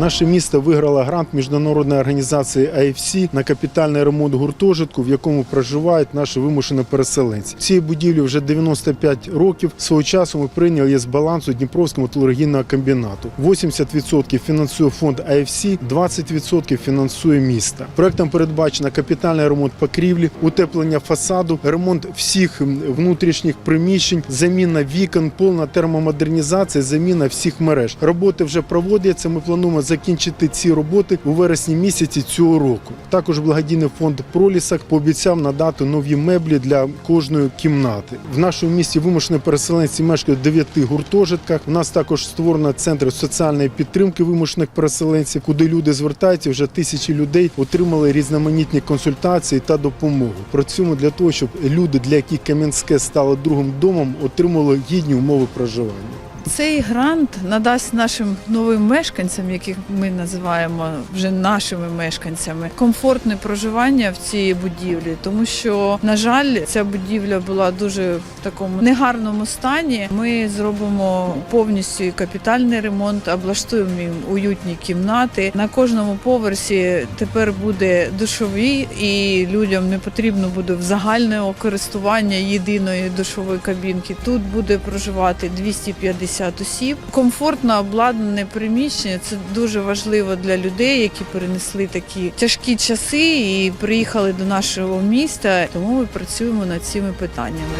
Наше місто виграло грант міжнародної організації IFC на капітальний ремонт гуртожитку, в якому проживають наші вимушені переселенці. Цієї будівлі вже 95 років. Свого часу ми прийняли її з балансу Дніпровського металургійного комбінату. 80% фінансує фонд IFC, 20% фінансує місто. Проектом передбачено капітальний ремонт покрівлі, утеплення фасаду, ремонт всіх внутрішніх приміщень, заміна вікон, повна термомодернізація, заміна всіх мереж. Роботи вже проводяться. Ми плануємо закінчити ці роботи у вересні місяці цього року. Також благодійний фонд Пролісак пообіцяв надати нові меблі для кожної кімнати. В нашому місті вимушені переселенці мешкають в дев'яти гуртожитках. У нас також створено центр соціальної підтримки вимушених переселенців, куди люди звертаються. Вже тисячі людей отримали різноманітні консультації та допомогу. Працюємо для того, щоб люди, для яких Кам'янське стало другим домом, отримали гідні умови проживання. Цей грант надасть нашим новим мешканцям, яких ми називаємо вже нашими мешканцями, комфортне проживання в цій будівлі, тому що, на жаль, ця будівля була дуже в такому негарному стані. Ми зробимо повністю капітальний ремонт, облаштуємо їм уютні кімнати. На кожному поверсі тепер буде душові, і людям не потрібно буде в загальне користування єдиної душової кабінки. Тут буде проживати 250 осіб. Комфортно обладнане приміщення це дуже важливо для людей, які перенесли такі тяжкі часи і приїхали до нашого міста. Тому ми працюємо над цими питаннями.